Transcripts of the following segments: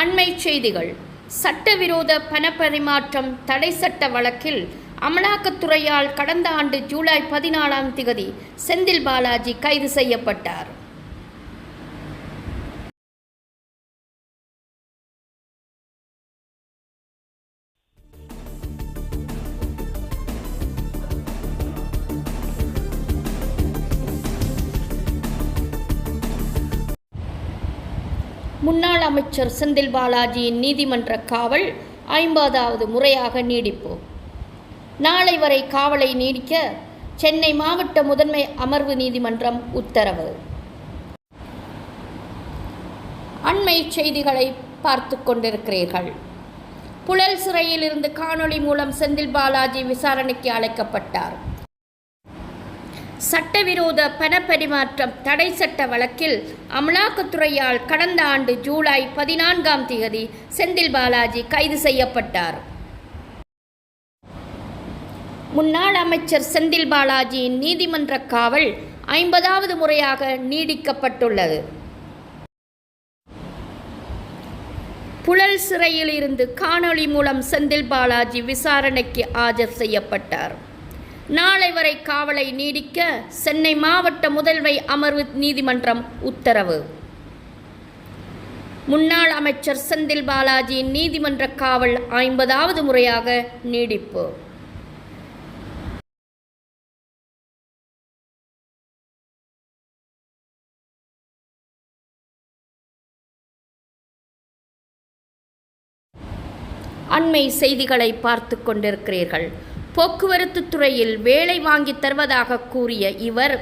அண்மை செய்திகள். சட்டவிரோத பணப்பரிமாற்றம் தடை சட்ட வழக்கில் அமலாக்கத்துறையால் கடந்த ஆண்டு ஜூலை பதினாலாம் திகதி செந்தில் பாலாஜி கைது செய்யப்பட்டார். முன்னாள் அமைச்சர் செந்தில் பாலாஜியின் நீதிமன்ற காவல் ஐம்பதாவது முறையாக நீடிப்பு நாளை வரை காவலை நீடிக்க சென்னை மாவட்ட முதன்மை அமர்வு நீதிமன்றம் உத்தரவு. அண்மை செய்திகளை பார்த்து கொண்டிருக்கிறீர்கள். புழல் சிறையில் இருந்து காணொளி மூலம் செந்தில் பாலாஜி விசாரணைக்கு அழைக்கப்பட்டார். சட்டவிரோத பணப்பரிமாற்றம் தடை சட்ட வழக்கில் அமலாக்கத்துறையால் கடந்த ஆண்டு ஜூலை பதினான்காம் தேதி செந்தில் பாலாஜி கைது செய்யப்பட்டார். முன்னாள் அமைச்சர் செந்தில் பாலாஜியின் நீதிமன்ற காவல் ஐம்பதாவது முறையாக நீடிக்கப்பட்டுள்ளது. புழல் சிறையில் இருந்து காணொளி மூலம் செந்தில் பாலாஜி விசாரணைக்கு ஆஜர் செய்யப்பட்டார். நாளை வரை காவலை நீடிக்க சென்னை மாவட்ட முதல்வை அமர்வு நீதிமன்றம் உத்தரவு. முன்னாள் அமைச்சர் செந்தில் பாலாஜியின் நீதிமன்ற காவல் ஐம்பதாவது முறையாக நீடிப்பு. அண்மை செய்திகளை பார்த்து கொண்டிருக்கிறீர்கள். போக்குவரத்து துறையில் வேலை வாங்கி தருவதாக கூறிய இவர்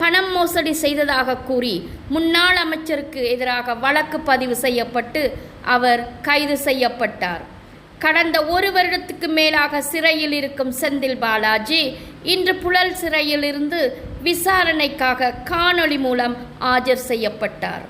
பணம் மோசடி செய்ததாக கூறி முன்னாள் அமைச்சருக்கு எதிராக வழக்கு பதிவு செய்யப்பட்டு அவர் கைது செய்யப்பட்டார். கடந்த ஒரு வருடத்துக்கு மேலாக சிறையில் இருக்கும் செந்தில் பாலாஜி இன்று புழல் சிறையில் இருந்து விசாரணைக்காக காணொளி மூலம் ஆஜர் செய்யப்பட்டார்.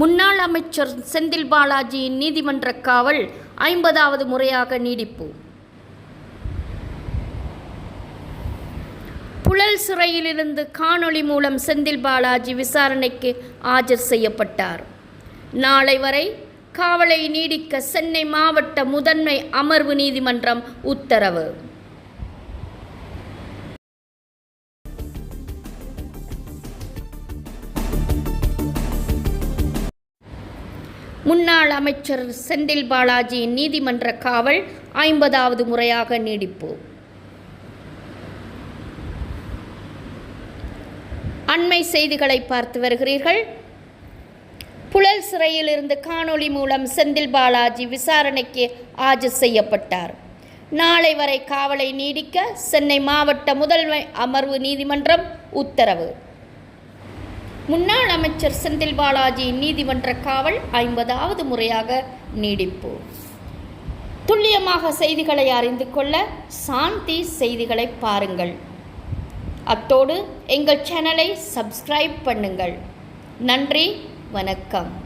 முன்னாள் அமைச்சர் செந்தில் பாலாஜியின் நீதிமன்ற காவல் ஐம்பதாவது முறையாக நீடிப்பு. புழல் சிறையிலிருந்து காணொளி மூலம் செந்தில் பாலாஜி விசாரணைக்கு ஆஜர் செய்யப்பட்டார். நாளை வரை காவலை நீடிக்க சென்னை மாவட்ட முதன்மை அமர்வு நீதிமன்றம் உத்தரவு. முன்னாள் அமைச்சர் செந்தில் பாலாஜியின் நீதிமன்ற காவல் ஐம்பதாவது முறையாக நீடிப்பு. அண்மை செய்திகளை பார்த்து வருகிறீர்கள். புழல் சிறையில் இருந்து காணொளி மூலம் செந்தில் பாலாஜி விசாரணைக்கு ஆஜர் செய்யப்பட்டார். நாளை வரை காவலை நீடிக்க சென்னை மாவட்ட முதன்மை அமர்வு நீதிமன்றம் உத்தரவு. முன்னாள் அமைச்சர் செந்தில் பாலாஜி நீதிமன்ற காவல் ஐம்பதாவது முறையாக நீடிப்பு. துல்லியமாக செய்திகளை அறிந்து கொள்ள சாந்தி செய்திகளை பாருங்கள். அத்தோடு எங்கள் சேனலை சப்ஸ்கிரைப் பண்ணுங்கள். நன்றி வணக்கம்.